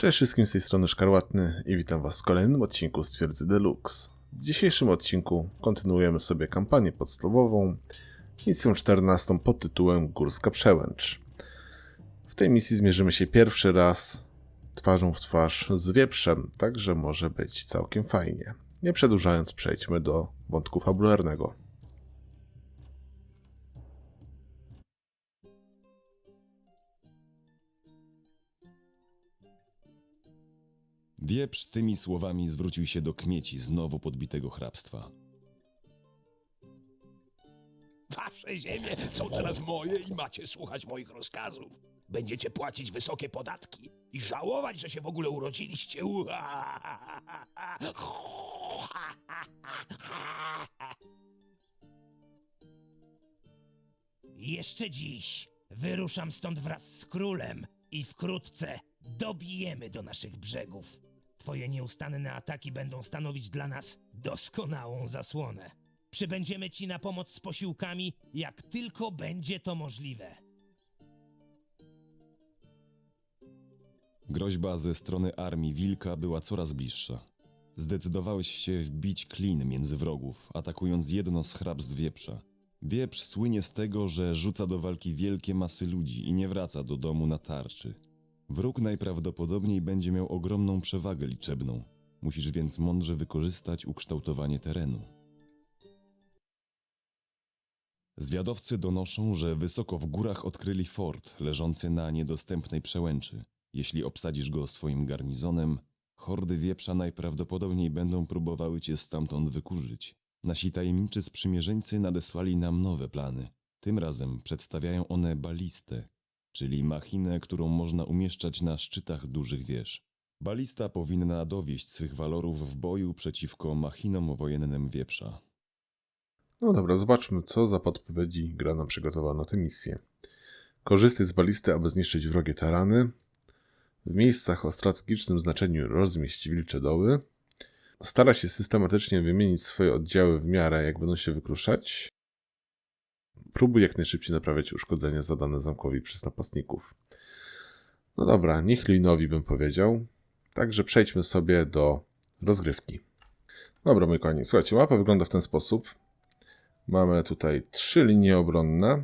Cześć wszystkim z tej strony Szkarłatny i witam was w kolejnym odcinku z Twierdzy Deluxe. W dzisiejszym odcinku kontynuujemy sobie kampanię podstawową, misją 14 pod tytułem Górska Przełęcz. W tej misji zmierzymy się pierwszy raz twarzą w twarz z wieprzem, także może być całkiem fajnie. Nie przedłużając, przejdźmy do wątku fabularnego. Wieprz tymi słowami zwrócił się do kmieci znowu podbitego hrabstwa. Wasze ziemie są teraz moje i macie słuchać moich rozkazów. Będziecie płacić wysokie podatki i żałować, że się w ogóle urodziliście. Jeszcze dziś wyruszam stąd wraz z królem i wkrótce dobijemy do naszych brzegów. Twoje nieustanne ataki będą stanowić dla nas doskonałą zasłonę. Przybędziemy ci na pomoc z posiłkami, jak tylko będzie to możliwe. Groźba ze strony armii Wilka była coraz bliższa. Zdecydowałeś się wbić klin między wrogów, atakując jedno z hrabstw wieprza. Wieprz słynie z tego, że rzuca do walki wielkie masy ludzi i nie wraca do domu na tarczy. Wróg najprawdopodobniej będzie miał ogromną przewagę liczebną. Musisz więc mądrze wykorzystać ukształtowanie terenu. Zwiadowcy donoszą, że wysoko w górach odkryli fort leżący na niedostępnej przełęczy. Jeśli obsadzisz go swoim garnizonem, hordy wieprza najprawdopodobniej będą próbowały cię stamtąd wykurzyć. Nasi tajemniczy sprzymierzeńcy nadesłali nam nowe plany. Tym razem przedstawiają one balistę, czyli machinę, którą można umieszczać na szczytach dużych wież. Balista powinna dowieść swych walorów w boju przeciwko machinom wojennym wieprza. No dobra, zobaczmy, co za podpowiedzi gra nam przygotowała na tę misję. Korzystaj z balisty, aby zniszczyć wrogie tarany. W miejscach o strategicznym znaczeniu rozmieść wilcze doły. Stara się systematycznie wymienić swoje oddziały w miarę, jak będą się wykruszać. Próbuj jak najszybciej naprawiać uszkodzenia zadane zamkowi przez napastników. No dobra, niechlujnowi bym powiedział. Także przejdźmy sobie do rozgrywki. Dobra, moi kochani, słuchajcie, mapa wygląda w ten sposób. Mamy tutaj trzy linie obronne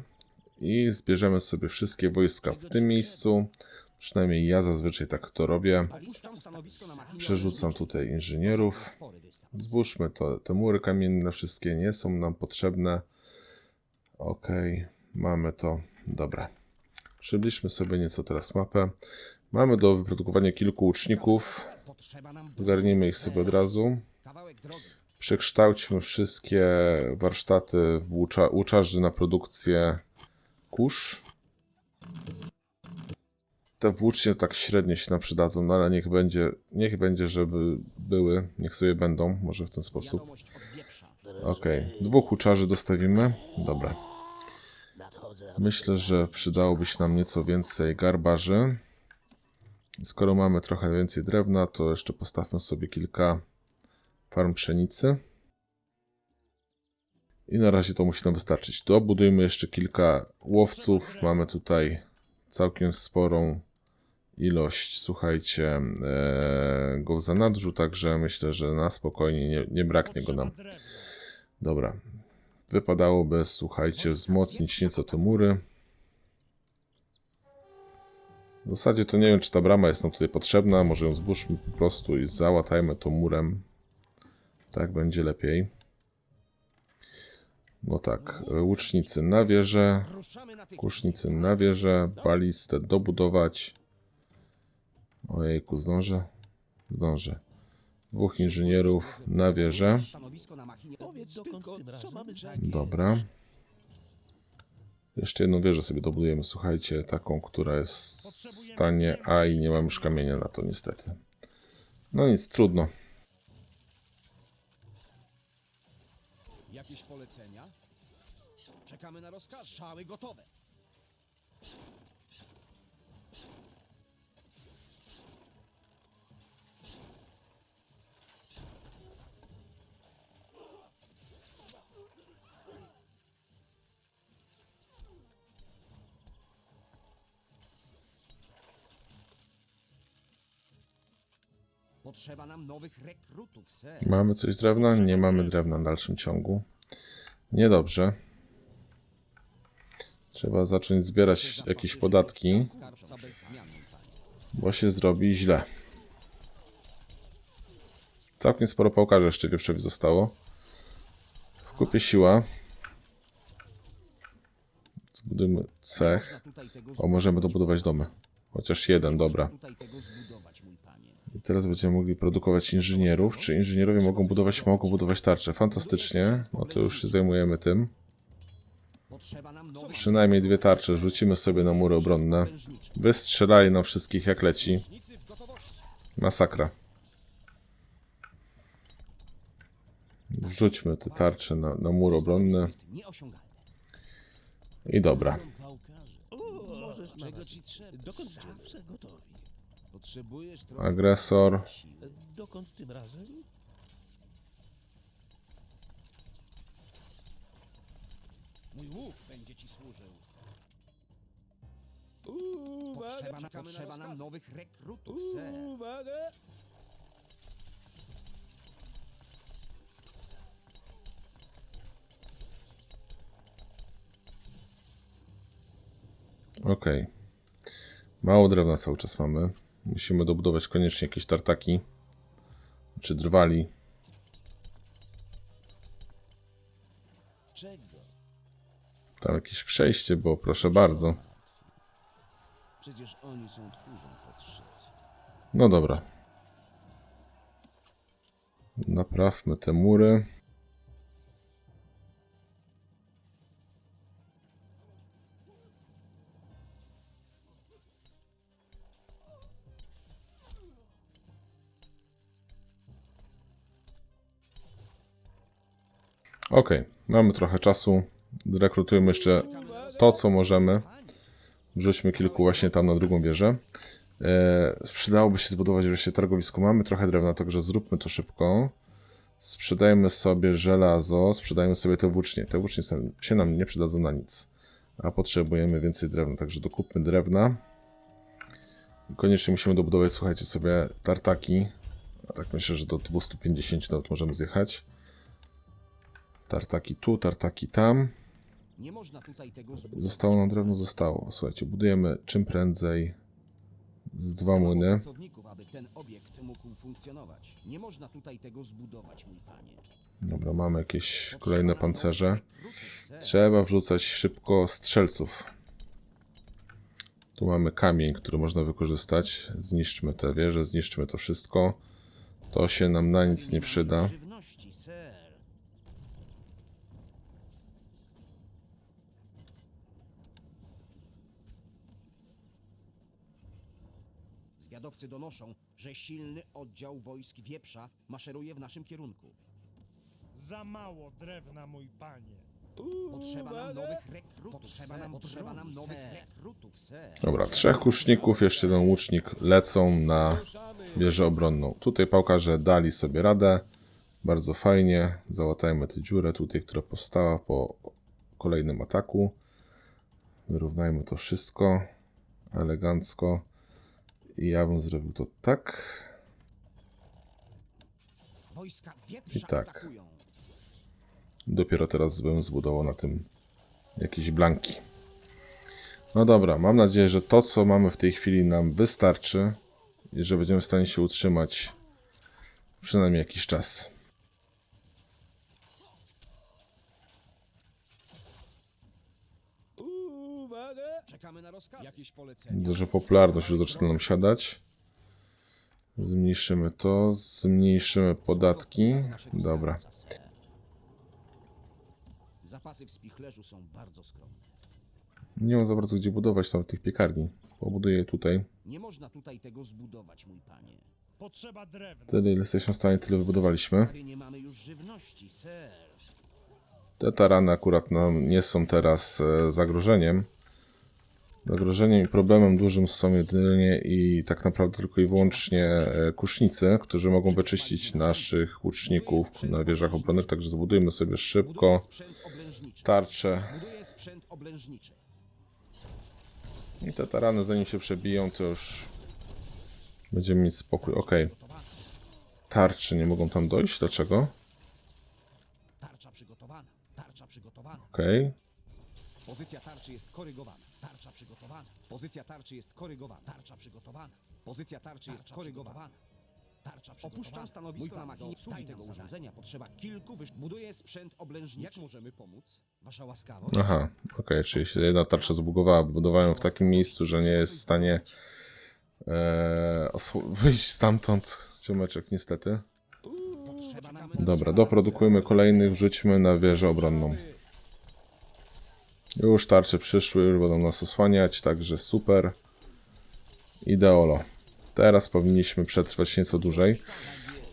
i zbierzemy sobie wszystkie wojska w tym miejscu. Przynajmniej ja zazwyczaj tak to robię. Przerzucam tutaj inżynierów. Zbóżmy to. Te mury kamienne wszystkie nie są nam potrzebne. Ok, mamy to. Dobra. Przybliżmy sobie nieco teraz mapę. Mamy do wyprodukowania kilku łuczników. Zgarnijmy ich sobie od razu. Przekształćmy wszystkie warsztaty łucza łuczarzy na produkcję kurz. Te włócznie tak średnio się nam przydadzą, no ale niech będzie, niech będzie, żeby były, niech sobie będą, może w ten sposób. Ok, dwóch łuczarzy dostawimy. Dobra. Myślę, że przydałoby się nam nieco więcej garbarzy. Skoro mamy trochę więcej drewna, to jeszcze postawmy sobie kilka farm pszenicy. I na razie to musi nam wystarczyć. Dobudujmy jeszcze kilka łowców. Mamy tutaj całkiem sporą ilość, słuchajcie, e, go w zanadrzu, także myślę, że na spokojnie nie, nie braknie go nam. Dobra. Wypadałoby, słuchajcie, wzmocnić nieco te mury. W zasadzie to nie wiem, czy ta brama jest nam tutaj potrzebna. Może ją zbóżmy po prostu i załatajmy to murem. Tak będzie lepiej. No tak, łucznicy na wieżę, kusznicy na wieżę, balistę dobudować. Ojejku, zdążę? Zdążę. Dwóch inżynierów na wieżę. Dobra. Jeszcze jedną wieżę sobie dobudujemy, słuchajcie, taką, która jest w stanie A i nie mam już kamienia na to niestety. No nic, trudno. Jakieś polecenia? Czekamy na rozkaz. Strzały gotowe. Potrzeba nam nowych rekrutów, ser. Mamy coś z drewna? Nie mamy drewna w dalszym ciągu. Niedobrze. Trzeba zacząć zbierać jakieś podatki, Skarbca bez zmian, mój panie. bo się zrobi źle. Całkiem sporo pałkarzy jeszcze wieprzowi zostało. W kupie siła. Zbudujmy cech. Można tutaj tego O, możemy dobudować domy. Chociaż jeden, dobra. Można tutaj tego zbudować, mój panie. I teraz będziemy mogli produkować inżynierów. Czy inżynierowie mogą budować? Mogą budować tarcze. Fantastycznie. No to już się zajmujemy tym. Przynajmniej dwie tarcze rzucimy sobie na mury obronne. Wystrzelali nam wszystkich jak leci. Masakra. Wrzućmy te tarcze na, na mur obronny. I dobra. Czego ci trzeba? Dokąd zawsze gotowi. Potrzebujesz trochę Agresor. Dokąd tym razem? Mój łuk będzie ci służył. Uwaga, Potrzeba, na, potrzeba nam nowych rekrutów, ser. uwaga. Okej. Mało drewna cały czas mamy. Musimy dobudować koniecznie jakieś tartaki. Czy drwali. Czego? Tam jakieś przejście było, proszę bardzo. Przecież oni są. No dobra. Naprawmy te mury. Ok, mamy trochę czasu. Zrekrutujmy jeszcze to, co możemy. Wrzućmy kilku właśnie tam na drugą wieżę. E, przydałoby się zbudować wreszcie targowisko. Mamy trochę drewna, także zróbmy to szybko. Sprzedajmy sobie żelazo, sprzedajmy sobie te włócznie. Te włócznie się nam nie przydadzą na nic. A potrzebujemy więcej drewna, także dokupmy drewna. Koniecznie musimy dobudować, słuchajcie, sobie tartaki. A tak myślę, że do 250 nawet możemy zjechać. Tartaki tu, tartaki tam. Nie można tutaj tego zbudować. Zostało nam drewno, zostało. Słuchajcie, budujemy czym prędzej z dwa młyny. pracowników, aby ten obiekt mógł funkcjonować. Nie można tutaj tego zbudować, mój panie. Dobra, mamy jakieś kolejne pancerze. Trzeba wrzucać szybko strzelców. Tu mamy kamień, który można wykorzystać. Zniszczmy te wieże, zniszczmy to wszystko. To się nam na nic nie przyda. Żywności, ser. Zwiadowcy donoszą, że silny oddział wojsk wieprza maszeruje w naszym kierunku. Za mało drewna, mój panie. Potrzeba nam nowych rekrutów. Potrzeba nam, potrzeba nam nowych rekrutów. Dobra, trzech kuszników, jeszcze jeden łucznik lecą na wieżę obronną. Tutaj pałkarze dali sobie radę. Bardzo fajnie. Załatajmy tę dziurę tutaj, która powstała po kolejnym ataku. Wyrównajmy to wszystko elegancko. I ja bym zrobił to tak. I tak. Dopiero teraz bym zbudował na tym jakieś blanki. No dobra, mam nadzieję, że to, co mamy w tej chwili, nam wystarczy i że będziemy w stanie się utrzymać przynajmniej jakiś czas. Uwaga. Czekamy na rozkazy. Jakieś polecenia? Widzę, że popularność już zaczyna nam siadać. Zmniejszymy to, zmniejszymy podatki. Dobra. Zapasy w spichlerzu są bardzo skromne. Nie mam za bardzo gdzie budować nawet tych piekarni. Pobuduję je tutaj. Nie można tutaj tego zbudować, mój panie. Potrzeba drewna. Tyle, ile jesteśmy w stanie, tyle wybudowaliśmy. Prawie nie mamy już żywności, ser. Te tarany akurat nam nie są teraz e, zagrożeniem. Zagrożeniem i problemem dużym są jedynie i tak naprawdę tylko i wyłącznie e, kusznicy, którzy mogą wyczyścić naszych łuczników na wieżach obronnych, także zbudujmy sobie szybko oblężniczy. I te tarany zanim się przebiją, to już będziemy mieć spokój. Ok, tarczy nie mogą tam dojść? Dlaczego? Tarcza przygotowana. Tarcza przygotowana. Okej. Pozycja tarczy jest korygowana. Tarcza przygotowana. Pozycja tarczy jest korygowana. Tarcza przygotowana. Pozycja tarczy jest korygowana. Tarcza przygotowana. Opuszczam stanowisko na makinie obsługi tego urządzenia. Potrzeba kilku wyż... Buduję sprzęt oblężniczy. Jak możemy pomóc? Wasza łaskawość. Aha, okej, czyli się jedna tarcza zbugowała. Budowałem w takim miejscu, że nie jest w stanie e, osło- wyjść stamtąd. Ciomeczek, niestety. Potrzeba nam... Dobra, doprodukujmy kolejnych, wrzućmy na wieżę obronną. Już tarcze przyszły, już będą nas osłaniać, także super. Ideolo. Teraz powinniśmy przetrwać nieco dłużej,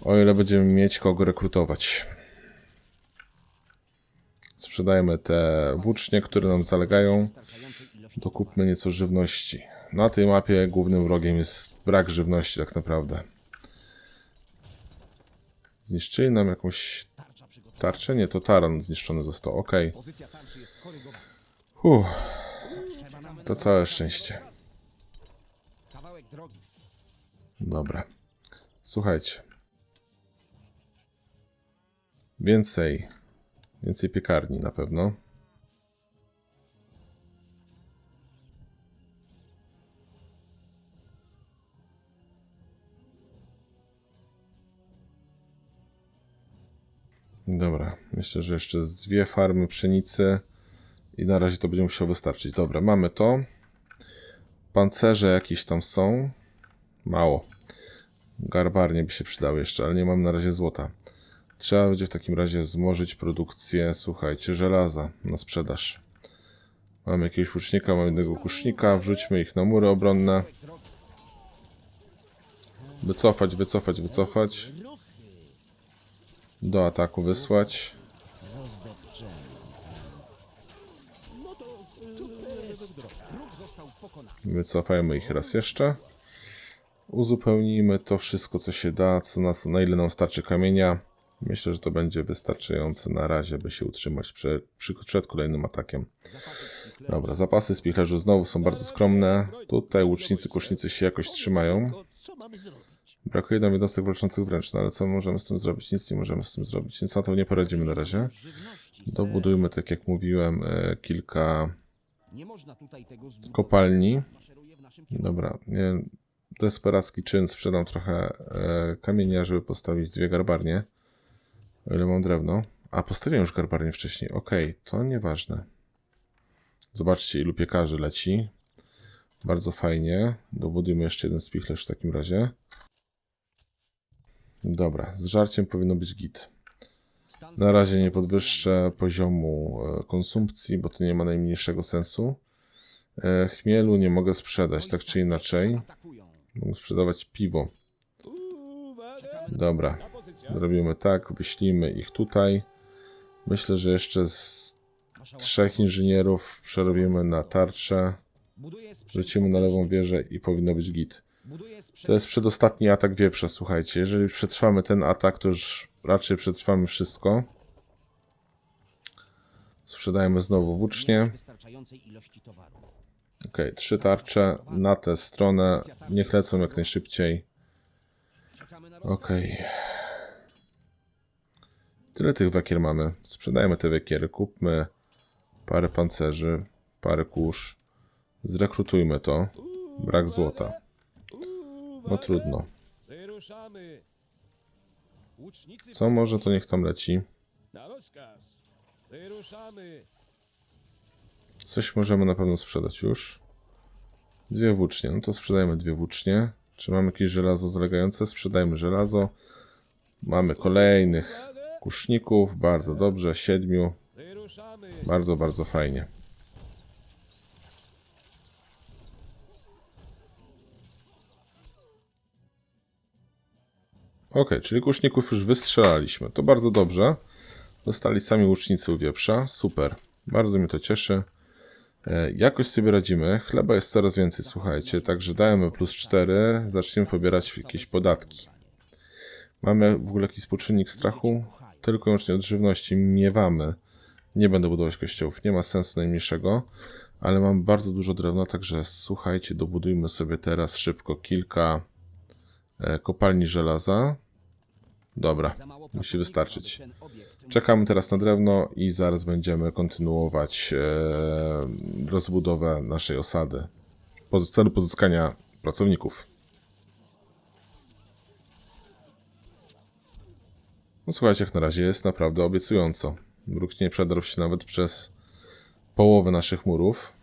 o ile będziemy mieć kogo rekrutować. Sprzedajemy te włócznie, które nam zalegają. Dokupmy nieco żywności. Na tej mapie głównym wrogiem jest brak żywności tak naprawdę. Zniszczyli nam jakąś tarczę? Nie, to taran zniszczony został. Okej. Pozycja tarczy jest korygowana. Uff, to całe szczęście. Kawałek drogi. Dobra. Słuchajcie. Więcej. Więcej piekarni na pewno. Dobra, myślę, że jeszcze z dwie farmy pszenicy i na razie to będzie musiało wystarczyć. Dobra, mamy to. Pancerze jakieś tam są. Mało. Garbarnie by się przydały jeszcze, ale nie mam na razie złota. Trzeba będzie w takim razie zmożyć produkcję, słuchajcie, żelaza na sprzedaż. Mamy jakiegoś łucznika, mamy jednego kusznika, wrzućmy ich na mury obronne. Wycofać, wycofać, wycofać. Do ataku wysłać. Wycofajmy ich raz jeszcze. Uzupełnijmy to wszystko, co się da, co na, na ile nam starczy kamienia. Myślę, że to będzie wystarczające na razie, by się utrzymać przy, przed kolejnym atakiem. Dobra, zapasy spichlerzy znowu są bardzo skromne. Tutaj łucznicy, kusznicy się jakoś trzymają. Brakuje nam jednostek walczących wręcz, no ale co możemy z tym zrobić? Nic nie możemy z tym zrobić, więc na to nie poradzimy na razie. Dobudujmy, tak jak mówiłem, e, kilka Nie można tutaj tego zbudować. kopalni. Dobra, nie, desperacki czyn, sprzedam trochę e, kamienia, żeby postawić dwie garbarnie. O ile mam drewno. A, postawiłem już garbarnię wcześniej. Okej, to nieważne. Zobaczcie, ilu piekarzy leci. Bardzo fajnie. Dobudujmy jeszcze jeden spichlerz w takim razie. Dobra, z żarciem powinno być git. Na razie nie podwyższę poziomu e, konsumpcji, bo to nie ma najmniejszego sensu. E, Chmielu nie mogę sprzedać, tak czy inaczej. Mogę sprzedawać piwo. Dobra, zrobimy tak, wyślijmy ich tutaj. Myślę, że jeszcze z trzech inżynierów przerobimy na tarczę. Wrócimy na lewą wieżę i powinno być git. To jest przedostatni atak wieprza, słuchajcie. Jeżeli przetrwamy ten atak, to już raczej przetrwamy wszystko. Sprzedajmy znowu nie włócznie. Okej, trzy tarcze na tę stronę. Niech lecą jak najszybciej. Okej. Tyle tych wekier mamy. Sprzedajmy te wekiery, kupmy parę pancerzy, parę kurz. Zrekrutujmy to. Brak złota. No trudno. Co może, to niech tam leci. Coś możemy na pewno sprzedać już. Dwie włócznie. No to sprzedajmy dwie włócznie. Czy mamy jakieś żelazo zalegające? Sprzedajmy żelazo. Mamy kolejnych kuszników. Bardzo dobrze. Siedmiu. Bardzo, bardzo fajnie. Ok, czyli kuszników już wystrzelaliśmy. To bardzo dobrze. Zostali sami łucznicy u wieprza. Super. Bardzo mnie to cieszy. E, jakoś sobie radzimy. Chleba jest coraz więcej, słuchajcie. Także dajemy plus 4. Zaczniemy pobierać jakieś podatki. Mamy w ogóle jakiś współczynnik strachu? Tylko i wyłącznie od żywności miewamy. Nie będę budować kościołów, nie ma sensu najmniejszego, ale mam bardzo dużo drewna, także słuchajcie, dobudujmy sobie teraz szybko kilka e, kopalni żelaza. Dobra, musi wystarczyć. Czekamy teraz na drewno i zaraz będziemy kontynuować e, rozbudowę naszej osady w celu pozyskania pracowników. No słuchajcie, jak na razie jest naprawdę obiecująco. Bruk nie przedarł się nawet przez połowę naszych murów.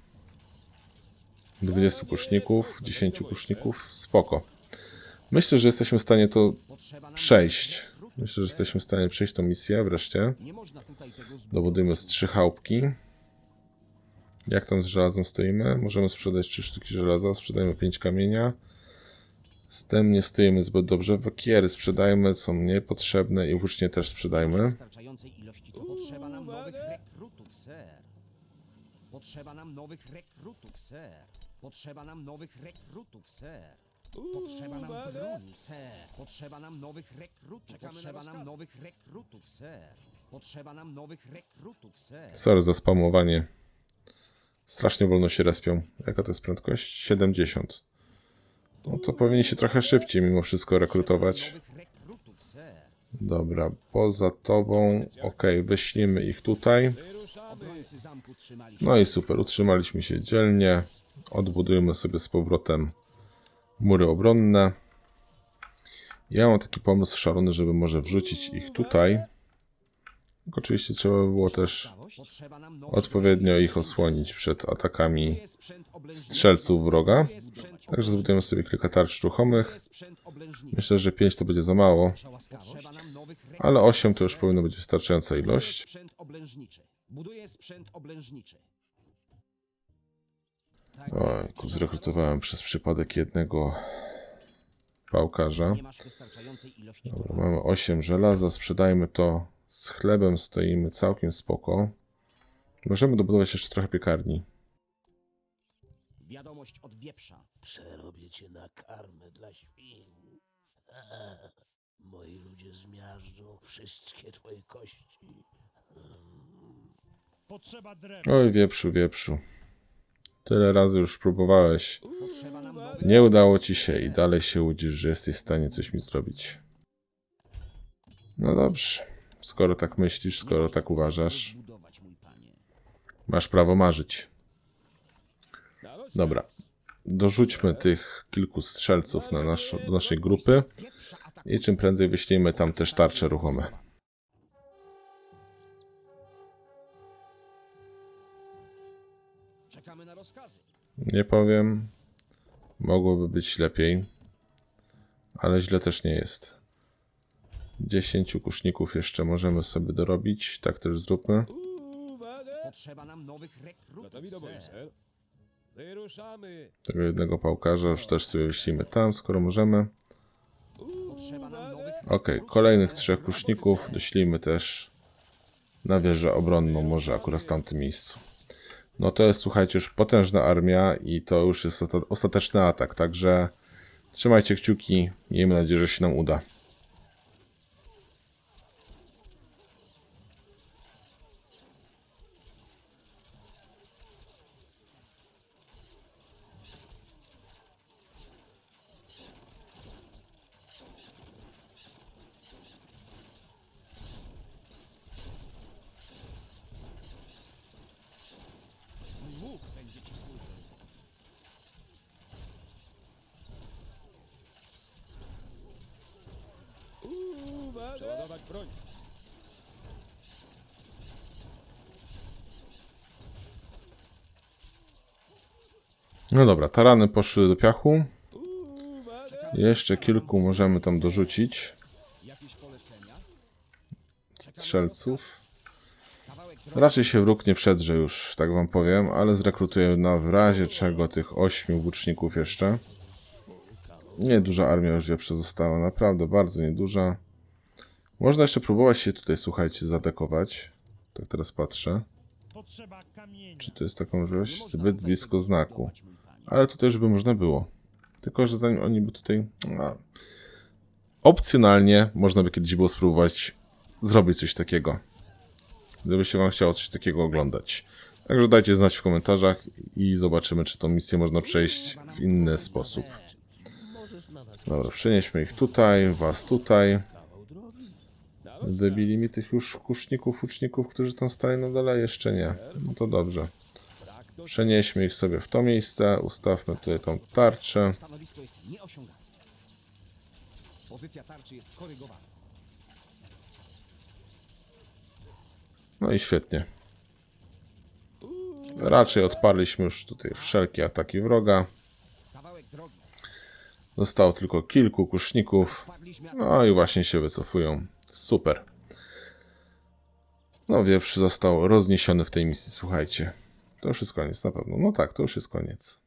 20 kuszników, 10 kuszników, spoko. Myślę, że jesteśmy w stanie to przejść. Myślę, że jesteśmy w stanie przejść tą misję wreszcie. Dowodujemy z trzy chałupki. Jak tam z żelazem stoimy? Możemy sprzedać 3 sztuki żelaza, sprzedajemy 5 kamienia. Z tym nie stoimy zbyt dobrze. Wakiery sprzedajmy, są mniej potrzebne i włócznie też sprzedajmy. Potrzeba nam nowych rekrutów, ser. Potrzeba nam nowych rekrutów, ser. Potrzeba nam nowych rekrutów, ser. Potrzeba nam broni, ser. Potrzeba nam nowych rekrutów. Potrzeba nam nowych rekrutów, ser. Potrzeba nam nowych rekrutów, ser. Sorry za spamowanie. Strasznie wolno się respią. Jaka to jest prędkość? 70. No to powinni się trochę szybciej mimo wszystko rekrutować. Dobra, poza tobą. Ok, wyślimy ich tutaj. No i super, utrzymaliśmy się dzielnie. Odbudujemy sobie z powrotem mury obronne. Ja mam taki pomysł szalony, żeby może wrzucić ich tutaj. Oczywiście trzeba by było też odpowiednio ich osłonić przed atakami strzelców wroga. Także zbudujemy sobie kilka tarcz ruchomych. Myślę, że 5 to będzie za mało, ale 8 to już powinno być wystarczająca ilość. sprzęt oblężniczy. Ojku, zrekrutowałem przez przypadek jednego pałkarza. Dobra, mamy 8 żelaza, sprzedajmy to. Z chlebem stoimy całkiem spoko. Możemy dobudować jeszcze trochę piekarni. Wiadomość od wieprza. Przerobię cię na karmę dla świn. Moi ludzie zmiażdżą wszystkie twoje kości. Potrzeba drewna. Oj, wieprzu, wieprzu. Tyle razy już próbowałeś. Nie udało ci się i dalej się łudzisz, że jesteś w stanie coś mi zrobić. No dobrze. Skoro tak myślisz, skoro tak uważasz, masz prawo marzyć. Dobra. Dorzućmy tych kilku strzelców na nasz, do naszej grupy i czym prędzej wyślijmy tam też tarcze ruchome. Nie powiem. Mogłoby być lepiej. Ale źle też nie jest. 10 kuszników jeszcze możemy sobie dorobić. Tak też zróbmy. Potrzeba nam nowych rekrutów. Wyruszamy. Tego jednego pałkarza już też sobie wyślimy tam, skoro możemy. Ok, kolejnych trzech kuszników doślijmy też na wieżę obronną, może akurat w tamtym miejscu. No to jest, słuchajcie, już potężna armia i to już jest osta- ostateczny atak, także trzymajcie kciuki, miejmy nadzieję, że się nam uda. Mój łuk będzie ci służył. Przeładować broń. No dobra, tarany poszły do piachu. Jeszcze kilku możemy tam dorzucić. Strzelców. Raczej się wróg nie przedrze już, tak wam powiem, ale zrekrutuję na w razie czego tych ośmiu włóczników jeszcze. Nieduża armia już wieprze została, naprawdę bardzo nieduża. Można jeszcze próbować się tutaj, słuchajcie, zaatakować. Tak teraz patrzę. Czy to jest taka możliwość? Zbyt blisko znaku. Ale tutaj już by można było. Tylko, że zanim oni by tutaj... A, opcjonalnie można by kiedyś było spróbować zrobić coś takiego. Gdyby się wam chciało coś takiego oglądać. Także dajcie znać w komentarzach i zobaczymy, czy tą misję można przejść w inny sposób. Dobra, przenieśmy ich tutaj, was tutaj. Wybili mi tych już kuszników, łuczników, którzy tam stali na dole? Jeszcze nie. No to dobrze. Przenieśmy ich sobie w to miejsce, ustawmy tutaj tą tarczę. Stanowisko jest nieosiągalne. Pozycja tarczy jest korygowana. No i świetnie. Raczej odparliśmy już tutaj wszelkie ataki wroga. Zostało tylko kilku kuszników. No i właśnie się wycofują. Super. No wieprz został rozniesiony w tej misji, słuchajcie. To już jest koniec, na pewno. No tak, to już jest koniec.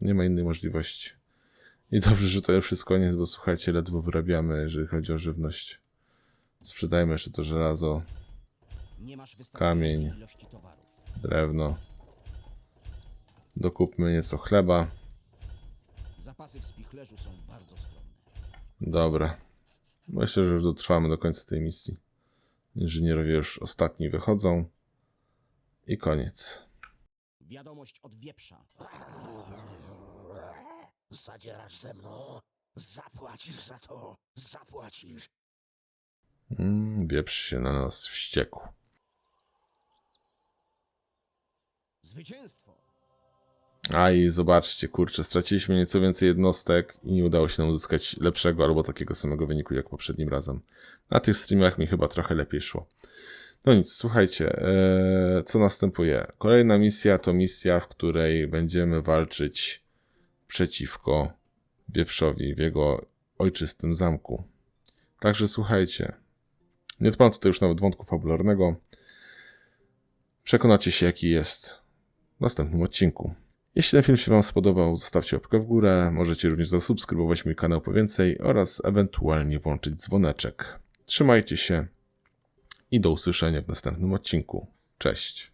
Nie ma innej możliwości. I dobrze, że to już jest koniec, bo słuchajcie, ledwo wyrabiamy, jeżeli chodzi o żywność. Sprzedajmy jeszcze to żelazo, Kamień. drewno. Dokupmy nieco chleba. Zapasy w spichlerzu są bardzo skromne. Dobra. Myślę, że już dotrwamy do końca tej misji. Inżynierowie już ostatni wychodzą. I koniec. Wiadomość od wieprza. Zadzierasz ze mną? Zapłacisz za to. Zapłacisz. Mm, wieprz się na nas wściekł. Zwycięstwo! A i zobaczcie, kurczę, straciliśmy nieco więcej jednostek i nie udało się nam uzyskać lepszego albo takiego samego wyniku jak poprzednim razem. Na tych streamach mi chyba trochę lepiej szło. No nic, słuchajcie, e, co następuje? Kolejna misja to misja, w której będziemy walczyć przeciwko wieprzowi w jego ojczystym zamku. Także słuchajcie, nie odpalam tutaj już nawet wątku fabularnego. Przekonacie się, jaki jest w następnym odcinku. Jeśli ten film się Wam spodobał, zostawcie łapkę w górę. Możecie również zasubskrybować mój kanał po więcej oraz ewentualnie włączyć dzwoneczek. Trzymajcie się i do usłyszenia w następnym odcinku. Cześć.